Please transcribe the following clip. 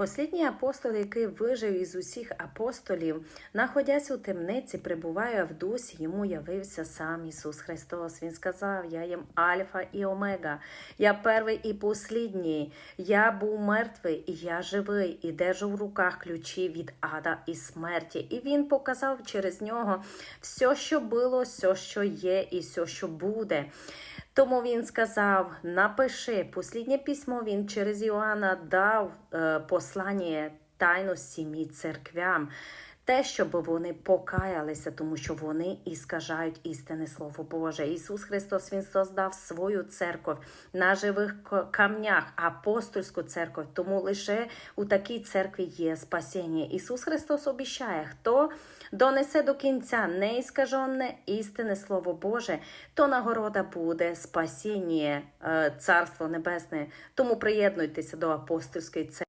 Послідній апостол, який вижив із усіх апостолів, находясь у темниці, перебуває в дусі, йому явився сам Ісус Христос. Він сказав: Я єм Альфа і Омега, я перший і послідній. Я був мертвий, і я живий, і держу в руках ключі від ада і смерті. І він показав через нього все, що було, все, що є, і все, що буде. Тому він сказав: напиши, посліднє письмо він через Іоанна дав е, послання тайну сім'ї церквям. Те, щоб вони покаялися, тому що вони іскажають істинне Слово Боже. Ісус Христос Він создав свою церкву на живих камнях, апостольську церкву. Тому лише у такій церкві є спасіння. Ісус Христос обіщає, хто донесе до кінця неіскажене істинне Слово Боже, то нагорода буде спасіння, е, Царство Небесне. Тому приєднуйтеся до апостольської церкви.